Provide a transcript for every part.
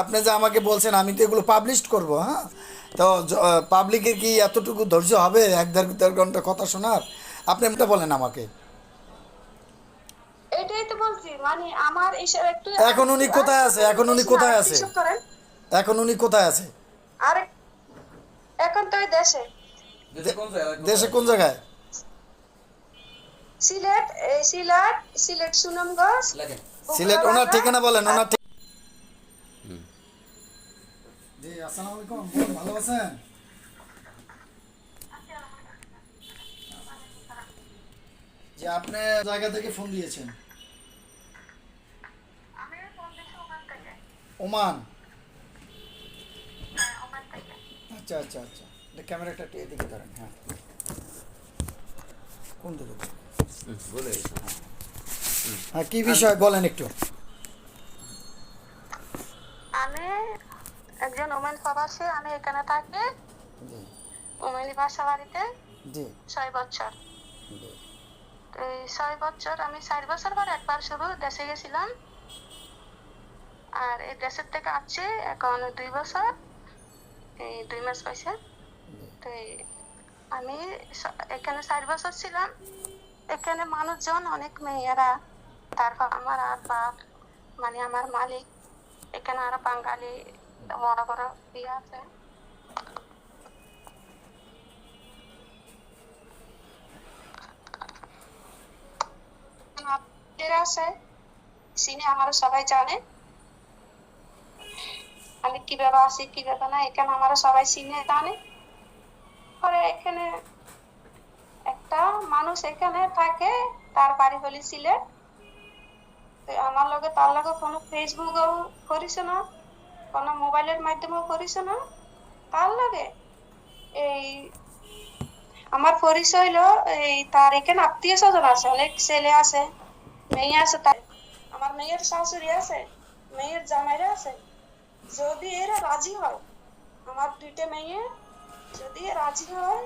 আপনি যে আমাকে বলছেন আমি তো এগুলো পাবলিশ করব হ্যাঁ? তো পাবলিকের কি এতটুকু ধৈর্য হবে? এক দেড় দেড় ঘণ্টা কথা শোনার? আপনি এটা বলেন আমাকে। এটাই তো বলছি মানে আমার এইসব একটু এখন উনি কোথায় আছে? এখন উনি কোথায় আছে? এখন উনি কোথায় আছে? আর এখন তো দেশে। দেশে কোন জায়গায়? দেশে কোন জায়গায়? সিলেট সিলেট সিলেট সুনামগঞ্জ সিলেট। ওনার ঠিকানা বলেন ওনার আলাইকুম বলুন, ভালো আছেন? যে আপনি জায়গা থেকে ফোন দিয়েছেন। ওমান? আচ্ছা আচ্ছা আচ্ছা। ক্যামেরাটা একটু এদিকে ধরেন হ্যাঁ। কোন দিকে? বলে হ্যাঁ কি বিষয় বলেন একটু? একজন ওমেন প্রবাসী আমি এখানে থাকি। ওমেনি বাসা বাড়িতে। ছয় বছর। এই ছয় বছর আমি চার বছর পর একবার শুধু দেশে গেছিলাম। আর এই দেশের থেকে আসছি এখন দুই বছর। এই দুই মাস হয়েছে। তো আমি এখানে চার বছর ছিলাম। এখানে মানুষজন অনেক মেয়েরা তারপর আমার আর বাপ মানে আমার মালিক এখানে আরও বাঙালি বড় বড় বিয়ে আছে? আছে, সিনে আমার সবাই জানে। আমি কীভাবে আছি কীভাবে না, এখানে আমার সবাই চিনে জানে। পরে এখানে একটা মানুষ এখানে থাকে, তার বাড়ি হলি সিলেট। আমার লগে, তার লগে কোনো ফেসবুকও করিস না। কোনো মোবাইলের মাধ্যমেও করিস না? তার লাগে? এই, আমার পরিচয় হলো এই তার এখানে আত্মীয় স্বজন আছে, অনেক ছেলে আছে, মেয়ে আছে তার। আমার মেয়ের শাশুড়ি আছে, মেয়ের জামাইরা আছে। যদি এরা রাজি হয়, আমার দুইটা মেয়ে, যদি রাজি হয়,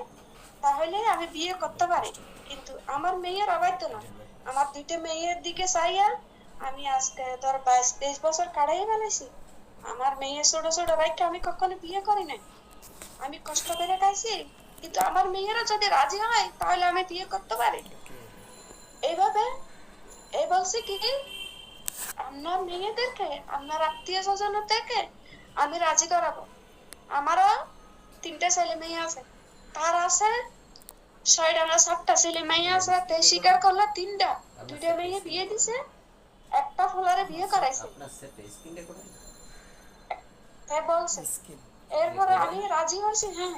তাহলে আমি বিয়ে করতে পারি। কিন্তু আমার মেয়ের অবাধ্য না। আমার দুইটা মেয়ের দিকে চাইয়া আমি আজকে ধর বাইশ, তেইশ বছর কাটাই ফেলেছি। আমার মেয়ে ছোট ছোট ভাইকে আমি কখনো বিয়ে করি নাই। আমি কষ্ট করে খাইছি কিন্তু আমার মেয়েরা যদি রাজি হয় তাহলে আমি বিয়ে করতে পারি। এইভাবে এই বলছি কি আপনার মেয়েদেরকে আপনার আত্মীয় স্বজন থেকে আমি রাজি করাবো। আমারও তিনটে ছেলে মেয়ে আছে। তার আছে ছয়টা না সাতটা ছেলে মেয়ে আছে। তে স্বীকার করল তিনটা। দুইটা মেয়ে বিয়ে দিছে একটা ফুলারে বিয়ে করাইছে। আপনার তাই বলছে। এরপরে আমি রাজি হয়েছি হ্যাঁ।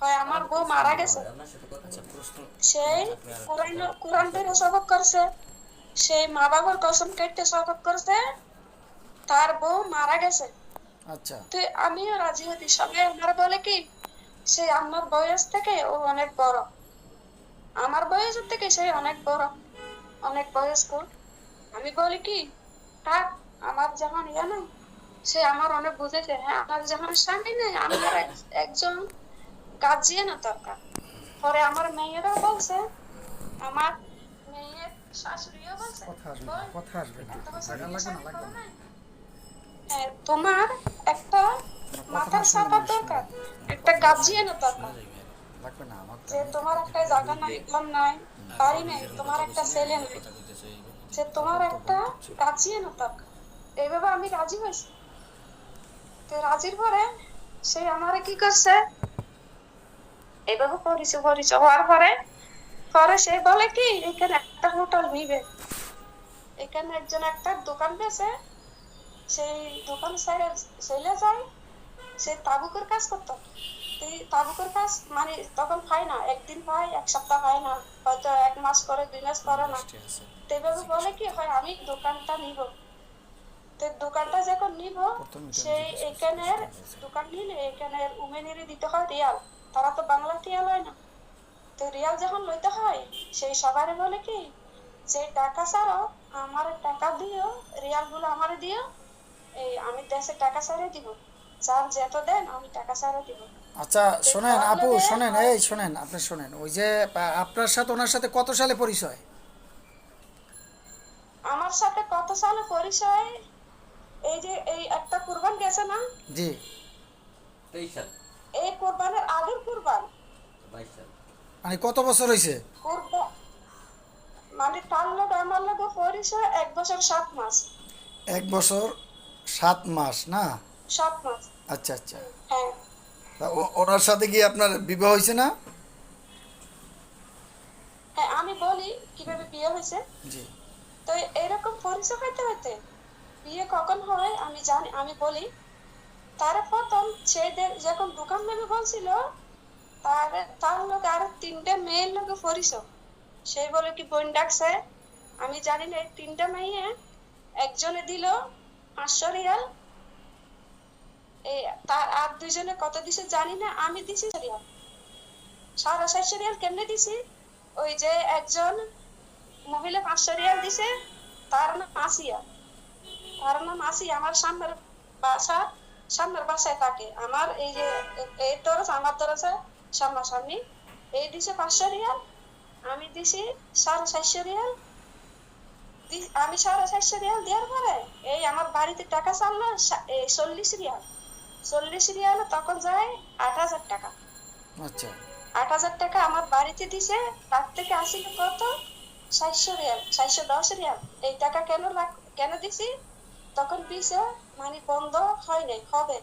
হয় আমার বউ মারা গেছে। সেই কোরআন সবক করছে। সেই মা বাবার কসম কেটে সবক করছে। তার বউ মারা গেছে। আচ্ছা। তো আমিও রাজি হতি সবাই আমার বলে কি সে আমার বয়স থেকে ও অনেক বড়। আমার বয়সের থেকে সে অনেক বড়। অনেক বয়স্ক। আমি বলি কি থাক আমার যখন ইয়ে নাই সে আমার অনেক বুঝেছে। হ্যাঁ আমার যখন স্বামী নেই আমার এক- একজন গার্জিয়ান দরকার। পরে আমার মেয়েরা বলছে আমার মেয়ের শাশুড়িও বলছে কথা আসবে না, না। না, না। হ্যাঁ, তোমার একটা মাথার চাপার দরকার একটা গার্জিয়ানের দরকার। না যে তোমার একটা জায়গা নাই ঘর নাই বাড়ি নাই তোমার একটা ছেলে নাই। যে তোমার একটা গার্জিয়ানের দরকার। এইভাবে আমি রাজি হয়েছি। তো রাজির পরে সে আমারে কি করছে? এইভাবে পরিচয় পরিচয় হওয়ার পরে পরে সে বলে কি এখানে একটা হোটেল নিবে। এখানে একজন একটা দোকান পেয়েছে সেই দোকান ছেড়ে চলে যায় সে তাবুকের কাজ করতো। তাবুকের কাজ মানে তখন পায় না একদিন পায় এক সপ্তাহ পায় না হয়তো এক মাস করে দুই মাস করে না। এইভাবে বলে কি হয় আমি দোকানটা নিব। তো দোকানটা যখন নিব সেই এখানের দোকান নিলে এখানের উমেনেরই দিতে হয় রিয়াল। তারা তো বাংলা রিয়াল হয় না। তো রিয়াল যখন লইতে হয় সেই সবারে বলে কি যে টাকা ছাড়ো আমার টাকা দিও রিয়ালগুলো আমারে দিও এই আমি দেশে টাকা দিব। যার যেত দেন আমি টাকা ছাড়ে দিব। আচ্ছা শোনেন আপু শোনেন এই শোনেন আপনি শোনেন ওই যে আপনার সাথে ওনার সাথে কত সালে পরিচয়? আমার সাথে কত সালে পরিচয়? এই যে এই একটা কুরবান গেছে না? জি। তেইশ সাল। এই কুরবানের আগের কুরবান? বাইশ সাল। মানে কত বছর হয়েছে মানে তার লোক আমার লোক এক বছর সাত মাস। এক বছর সাত মাস না? সাত মাস। আচ্ছা আচ্ছা। হ্যাঁ। ওনার সাথে কি আপনার বিবাহ হয়েছে না? হ্যাঁ আমি বলি কীভাবে বিয়ে হয়েছে জি। তো এরকম পরিচয় হইতে হইতে বিয়ে কখন হয় আমি জানি, আমি বলি, তার প্রথম দে- যখন দোকান নেবে বলছিল, তার তার লোক আরও তিনটে মেয়ের লোকে পরিচয়। সেই বলে, কি বোন ডাকছে? আমি জানি না তিনটা মেয়ে একজনে দিল পাঁচশো রিয়াল। তার আর দুইজনে কত দিছে জানি না, আমি দিছি রিয়াল। সাড়ে চারশো রিয়াল কেমনে দিছি? ওই যে একজন মহিলা পাঁচশো রিয়াল দিছে, তার নাম আসিয়া। নাম আসিয়া আমার সামনের বাসা সামনের বাসায় থাকে। আমার এই যে এই তরস আমার তরসে সামনাসামনি। এই দিছে পাঁচশো রিয়াল আমি দিছি সাড়ে চারশো রিয়াল। আমি সাড়ে চারশো রিয়াল দেওয়ার পরে এই আমার বাড়িতে টাকা চাললো সা- এই চল্লিশ রিয়াল। চল্লিশ রিয়াল তখন যায় আট হাজার টাকা। আচ্ছা। আট হাজার টাকা আমার বাড়িতে দিছে তার থেকে আসিল কত? চারশো রিয়াল চারশো দশ রিয়াল। এই টাকা কেন কেন দিছি? তখন দিছে মানে বন্ধ হয় নাই, হবে।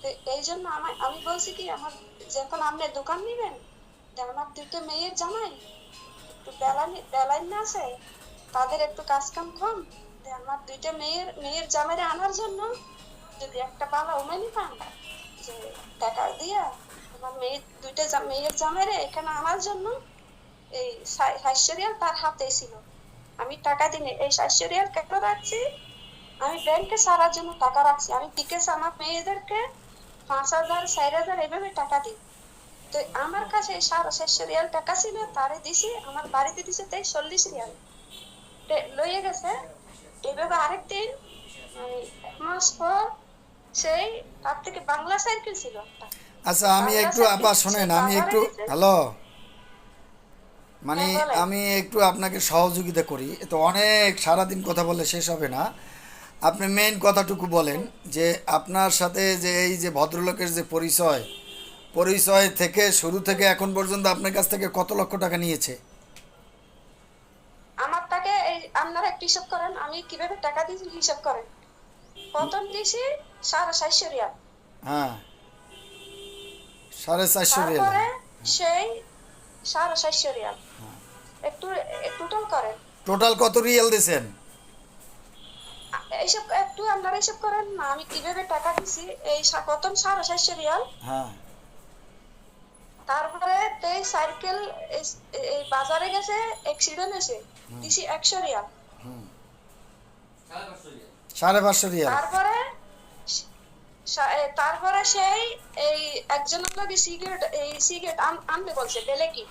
তো এই জন্য আমার, আমি বলছি কি, আমার যখন আপনি দোকান নিবেন আমার দুটো মেয়ের জামাই, একটু বেলাইন না আছে, তাদের একটু কাজ কাম কম আমার দুইটা মেয়ের মেয়ের জামাইরে আনার জন্য যদি একটা বাবা উমানি পান যে টাকা দিয়া আমার মেয়ের দুইটা মেয়ের জামাইরে এখানে আনার জন্য এই সাতশো রিয়াল তার হাতে ছিল। আমি টাকা দিনে এই সাতশো রিয়াল কেন রাখছি? আমি ব্যাংকে সারার জন্য টাকা রাখছি। আমি বিকেশে আমার মেয়েদেরকে পাঁচ হাজার চার হাজার এভাবে টাকা দিই। তো আমার কাছে সাড়ে চারশো রিয়াল টাকা ছিল তারে দিছি আমার বাড়িতে দিছে তাই চল্লিশ রিয়াল। লইয়ে গেছে। এভাবে আরেকদিন মানে এক মাস পর সেই তার থেকে বাংলা সাইকেল ছিল আচ্ছা আমি একটু আপা শোনেন আমি একটু হ্যালো? মানে হ্যাঁ, আমি একটু আপনাকে সহযোগিতা করি। তো অনেক সারাদিন কথা বললে শেষ হবে না। আপনি মেইন কথাটুকু বলেন যে আপনার সাথে যে এই যে ভদ্রলোকের যে পরিচয় পরিচয় থেকে শুরু থেকে এখন পর্যন্ত আপনার কাছ থেকে কত লক্ষ টাকা নিয়েছে? আমার টাকা এই আপনারা একটু হিসাব করেন আমি কীভাবে টাকা দিয়েছি হিসাব করেন। প্রথম দিয়েছি সাড়ে চারশো রিয়াল। হ্যাঁ। সাড়ে চারশো রিয়াল। সেই সাড়ে চারশো রিয়াল। একটু টোটাল করেন। টোটাল কত রিয়াল দিয়েছেন? এইসব একটু আপনারা হিসাব করেন না আমি কীভাবে টাকা দিছি? এই প্রথম সাড়ে চারশো রিয়াল। হ্যাঁ। তারপরে এই সাইকেল এই- বাজারে গেছে অ্যাক্সিডেন্ট হয়েছে দিছি একশো রিয়াল। সাড়ে পাঁচশো রিয়াল। তারপরে তারপরে সেই এই একজনের লগে সিগারেট এই সিগারেট আনবে বলছে বেলে কি?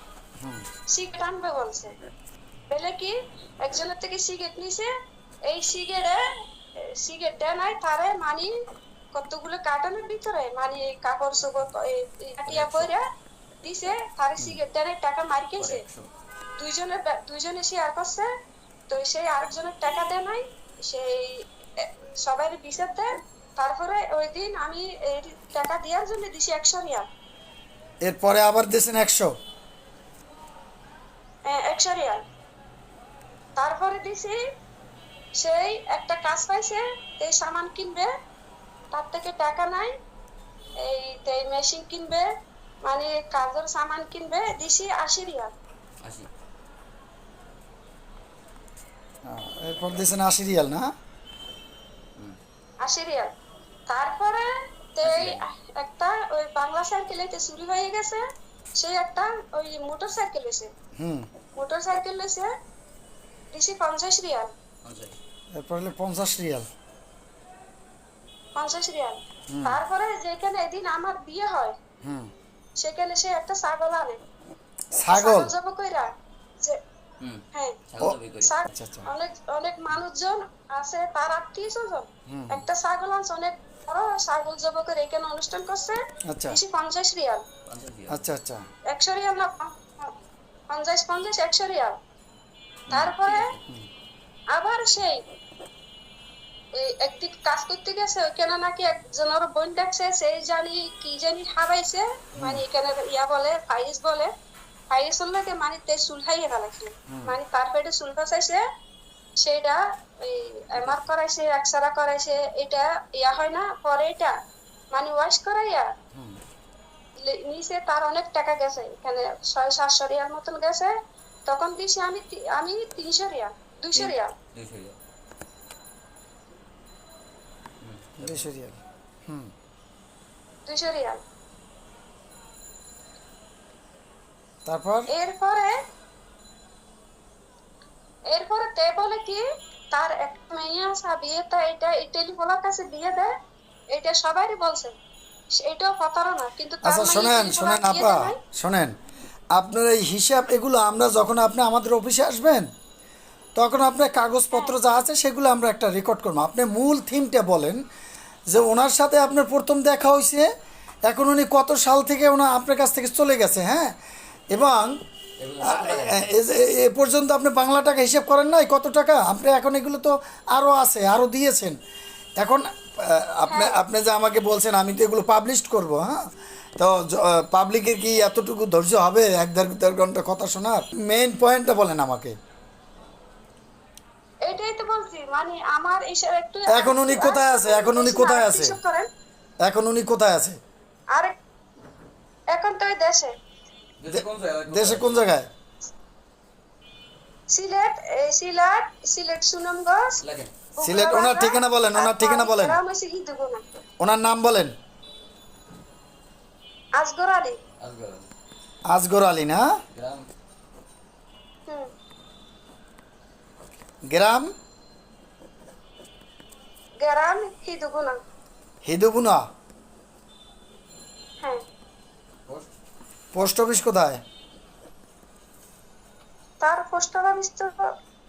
হুম। সিগারেট আনবে বলছে। বেলে কি? একজনের থেকে সিগারেট নিছে এই সিগারে সিগারেট দেয় নাই তারে মানি কতগুলো কার্টনের ভিতরে মানে কাপড় চোপড় কাটিয়া পরে দিছে তারে সিগারেট টাকা মারি খেয়েছে। একশো দুইজনে দুইজনে শেয়ার করছে তো সেই আরেকজনের টাকা দেয় নাই সেই সবাই বিচার দেয়। তারপরে ওই দিন আমি এই টাকা দেওয়ার জন্য দিছি একশো রিয়াল। এরপরে আবার দিয়েছেন একশো? হ্যাঁ, একশো রিয়াল। তারপরে দিছি সেই একটা কাজ পাইছে এই সামান কিনবে তার থেকে টাকা নাই এই এই মেশিন কিনবে মানে কাজের সামান কিনবে দিছি আশি রিয়াল। এরপর দিয়েছেন আশি রিয়াল না? আশি রিয়াল। তারপরে তো এই একটা ওই বাংলা সাইকেল এতে চুরি হয়ে গেছে সেই একটা ওই মোটর সাইকেল এসে। মোটর সাইকেল এসে দিছি পঞ্চাশ রিয়াল। পঞ্চাশ। এরপর হলো পঞ্চাশ রিয়াল। পঞ্চাশ রিয়াল? তারপরে যেখানে এদিন আমার বিয়ে হয় হুম। সেখানে সে একটা ছাগল আনে। ছাগল? জব কইরা যে হ্যাঁ। আচ্ছা, আচ্ছা। অনেক অনেক মানুষজন আছে তার আত্মীয় স্বজন। হুম। একটা ছাগল আনছে অনেক বড় ছাগল জব করে এখানে অনুষ্ঠান করছে আচ্ছা। পঞ্চাশ রিয়াল। পঞ্চাশ রিয়াল। আচ্ছা আচ্ছা। একশো রিয়াল না পঞ্চাশ পঞ্চাশ একশো রিয়াল। তারপরে আবার সেই এই একদিন কাজ করতে গেছে ওইখানে নাকি একজনের বোন ডাকছে সেই জানি কি জানি হারাইছে মানে এখানে ইয়া বলে ফাইস বলে। ফাইসের লোকে মানে তে চুল খাইয়ে ফেলাইছিল মানে তার পেটে চুল ফাঁসাইছে সেটা এই এমআর করাইছে এক্সরা করাইছে এটা ইয়া হয় না পরে এটা মানে ওয়াশ করাইয়া নিচে তার অনেক টাকা গেছে এখানে ছয় সাতশো রিয়াল মতন গেছে। তখন দিছি আমি আমি তিনশো রিয়াল। দুইশো রিয়াল। দুইশো রিয়াল। দুইশো রিয়াল হুম। দুইশো রিয়াল। তারপর? এরপরে এরপরে তে বলে কি তার একটা মেয়ে আসা বিয়ে এটা কাছে দিয়ে দেয় এটা সবারই বলছে। এটাও প্রতারণা কিন্তু তার আচ্ছা শোনেন শোনেন আপা শোনেন আপনার এই হিসাব এগুলো আমরা যখন আপনি আমাদের অফিসে আসবেন তখন আপনার কাগজপত্র যা আছে সেগুলো আমরা একটা রেকর্ড করব। আপনি মূল থিমটা বলেন যে ওনার সাথে আপনার প্রথম দেখা হয়েছে এখন উনি কত সাল থেকে ওনা আপনার কাছ থেকে চলে গেছে হ্যাঁ? এবং এ- পর্যন্ত আপনি বাংলা টাকা হিসেব করেন নাই কত টাকা? আপনি এখন এগুলো তো আরও আছে আরও দিয়েছেন। এখন আপনি আপনি যে আমাকে বলছেন আমি তো এগুলো পাবলিশ করব হ্যাঁ? তো পাবলিকের কি এতটুকু ধৈর্য হবে? এক দেড় দেড় ঘণ্টা কথা শোনার? মেইন পয়েন্টটা বলেন আমাকে। এটাই তো বলছি মানে আমার একটু এখন উনি কোথায় আছে? এখন উনি কোথায় আছে? এখন উনি কোথায় আছে? আর এখন তো দেশে। দেশে কোন জায়গায়? দেশে কোন জায়গায়? সিলেট সিলেট সিলেট সুনামগঞ্জ সিলেট, ওনার ঠিকানা বলেন, ওনার ঠিকানা বলেন। ওনার নাম বলেন। আসগর আলী। আজগর আলী না? গ্রাম? গ্রাম হিদুগুনা হ্যাঁ। পোস্ট অফিস কোথায়? তার পোস্ট অফিস তো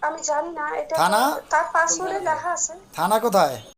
আমি জানি না এটা থানা? তার পাসওয়ার্ডে লেখা আছে। থানা কোথায়?